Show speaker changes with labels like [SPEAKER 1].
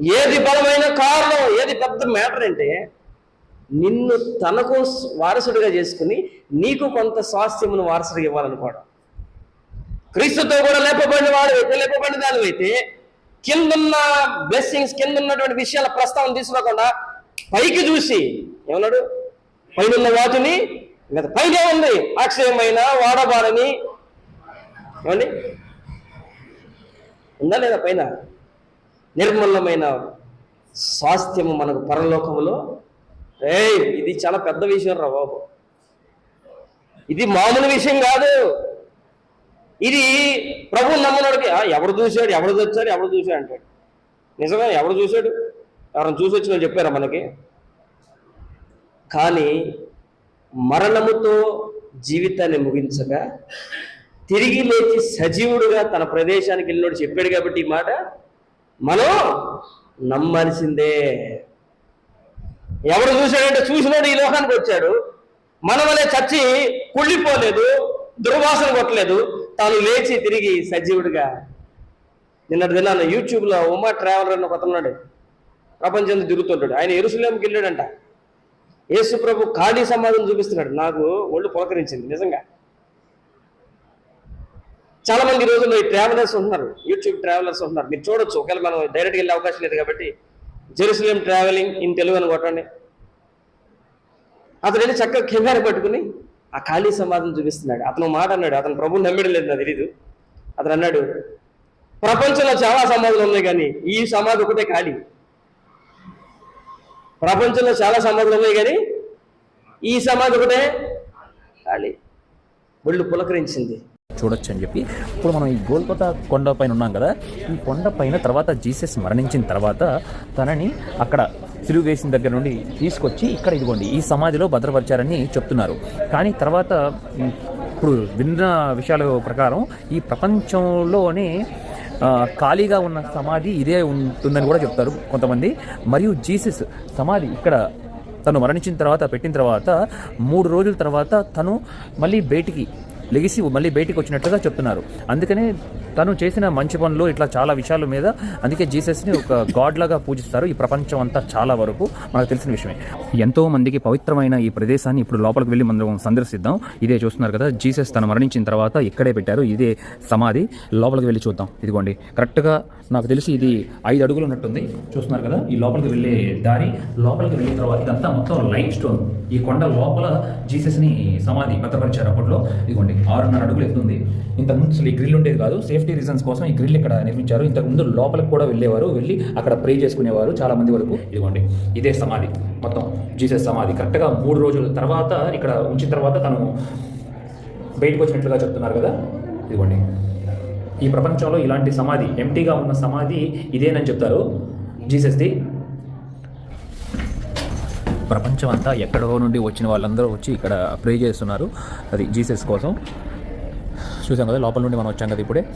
[SPEAKER 1] ఏది బలమైన కారణం ఏది పెద్ద మ్యాటర్ అంటే నిన్ను తనకు వారసుడిగా చేసుకుని నీకు కొంత స్వాస్థ్యమును వారసుడిగా ఇవ్వాలనుకోవడం. క్రీస్తుతో కూడా లేపబడిన వాడు అయితే లేపబడిన దాని అయితే కిందున్న బ్లెస్సింగ్స్ కింద ఉన్నటువంటి విషయాల ప్రస్తావన తీసుకోకుండా పైకి చూసి ఏమన్నాడు? పైన వాటిని ఇంకా పైనే ఉంది. అక్షయమైన వాడబారని. ఏమండి? ఉందా లేదా పైన? నిర్మలమైన స్వాస్థ్యము మనకు పరలోకములో. ఏ ఇది చాలా పెద్ద విషయం రా బాబు. ఇది మామూలు విషయం కాదు. ఇది ప్రభు నమ్మనడికి ఎవరు ఎవడు చూశాడు ఎవడు తెచ్చాడు ఎవడు చూశాడు అంటాడు. నిజమే ఎవడు చూశాడు? ఎవరైనా చూసి వచ్చిన చెప్పారా మనకి? కానీ మరణముతో జీవితాన్ని ముగించగా తిరిగి లేచి సజీవుడుగా తన ప్రదేశానికి వెళ్ళినోడు చెప్పాడు కాబట్టి ఈ మాట మనం నమ్మాల్సిందే ఎవడు చూశాడంటే చూసినాడు ఈ లోకానికి వచ్చాడు. మన వలె చచ్చి కుళ్ళిపోలేదు దుర్వాసన కొట్టలేదు. తాను లేచి తిరిగి సజీవుడిగా. నిన్నటి దినాన యూట్యూబ్లో ఉమా ట్రావెలర్ అని ఒక ప్రపంచం తిరుగుతుంటాడు. ఆయన ఎరుసలేంకి వెళ్ళాడంట. యేసు ప్రభు ఖాళీ సమాధం చూపిస్తున్నాడు. నాకు ఒళ్ళు పులకరించింది నిజంగా. చాలా మంది ఈ రోజుల్లో ఈ ట్రావెలర్స్ ఉంటున్నారు యూట్యూబ్ ట్రావెలర్స్ ఉంటున్నారు మీరు చూడొచ్చు ఒకవేళ మనం డైరెక్ట్గా వెళ్ళే అవకాశం లేదు కాబట్టి జెరూసలేం ట్రావెలింగ్ ఇన్ తెలుగు అని కొట్టండి. అతను వెళ్ళి చక్కగా కెమెరా పట్టుకుని ఆ ఖాళీ సమాధం చూపిస్తున్నాడు. అతను మాట అన్నాడు అతను ప్రభుని నమ్మడం లేదు నాకు తెలీదు. అతను అన్నాడు ప్రపంచంలో చాలా సమాధులు ఉన్నాయి కానీ ఈ సమాధి ఒకటే ఖాళీ. ప్రపంచంలో చాలా సమాధులు ఉన్నాయి కానీ ఈ సమాధి ఒకటే ఖాళీ. ఒళ్ళు పులకరించింది.
[SPEAKER 2] చూడొచ్చు అని చెప్పి ఇప్పుడు మనం ఈ గోల్కొత కొండ పైన ఉన్నాం కదా ఈ కొండ పైన తర్వాత జీసస్ మరణించిన తర్వాత తనని అక్కడ సిలువు వేసిన దగ్గర నుండి తీసుకొచ్చి ఇక్కడ ఇదిగోండి ఈ సమాధిలో భద్రపరిచారని చెప్తున్నారు. కానీ తర్వాత ఇప్పుడు విన్న విషయాల ప్రకారం ఈ ప్రపంచంలోనే ఖాళీగా ఉన్న సమాధి ఇదే ఉంటుందని కూడా చెప్తారు కొంతమంది. మరియు జీసస్ సమాధి ఇక్కడ తను మరణించిన తర్వాత పెట్టిన తర్వాత మూడు రోజుల తర్వాత తను మళ్ళీ బయటికి లెగిసి మళ్ళీ బయటికి వచ్చినట్లుగా చెప్తున్నారు. అందుకనే తను చేసిన మంచి పనులు ఇట్లా చాలా విషయాల మీద అందుకే జీసస్ని ఒక గాడ్ లాగా పూజిస్తారు. ఈ ప్రపంచం అంతా చాలా వరకు మనకు తెలిసిన విషయమే. ఎంతో మందికి పవిత్రమైన ఈ ప్రదేశాన్ని ఇప్పుడు లోపలికి వెళ్ళి మనం సందర్శిద్దాం. ఇదే చూస్తున్నారు కదా జీసస్ తను మరణించిన తర్వాత ఇక్కడే పెట్టారు. ఇదే సమాధి. లోపలికి వెళ్ళి చూద్దాం. ఇదిగోండి. కరెక్ట్గా నాకు తెలిసి ఇది ఐదు అడుగులు ఉన్నట్టుంది. చూస్తున్నారు కదా ఈ లోపలికి వెళ్ళే దారి. లోపలికి వెళ్ళిన తర్వాత ఇదంతా మొత్తం లైట్ స్టోన్. ఈ కొండ లోపల జీసస్ని సమాధి భద్రపరిచారు అప్పట్లో. ఇదిగోండి. ఆరున్నర అడుగులు ఎత్తుంది. ఇంతకుముందు అసలు ఈ గ్రిల్ ఉండేది కాదు. సేఫ్టీ రీజన్స్ కోసం ఈ గ్రిల్ ఇక్కడ నిర్మించారు. ఇంతకుముందు లోపలికి కూడా వెళ్ళేవారు. వెళ్ళి అక్కడ ప్రే చేసుకునేవారు చాలా మంది వరకు. ఇదిగోండి ఇదే సమాధి. మొత్తం జీసస్ సమాధి. కరెక్ట్గా మూడు రోజుల తర్వాత ఇక్కడ ఉంచిన తర్వాత తను బయటకు వచ్చినట్లుగా చెప్తున్నారు కదా? ఇదిగోండి. ఈ ప్రపంచంలో ఇలాంటి సమాధి ఎంటీగా ఉన్న సమాధి ఇదేనని చెప్తారు. జీసస్ది ప్రపంచం అంతా ఎక్కడో నుండి వచ్చిన వాళ్ళందరూ వచ్చి ఇక్కడ ప్రే చేస్తున్నారు. అది జీసస్ కోసం. చూసాం కదా లోపల నుండి మనం వచ్చాం కదా ఇప్పుడే.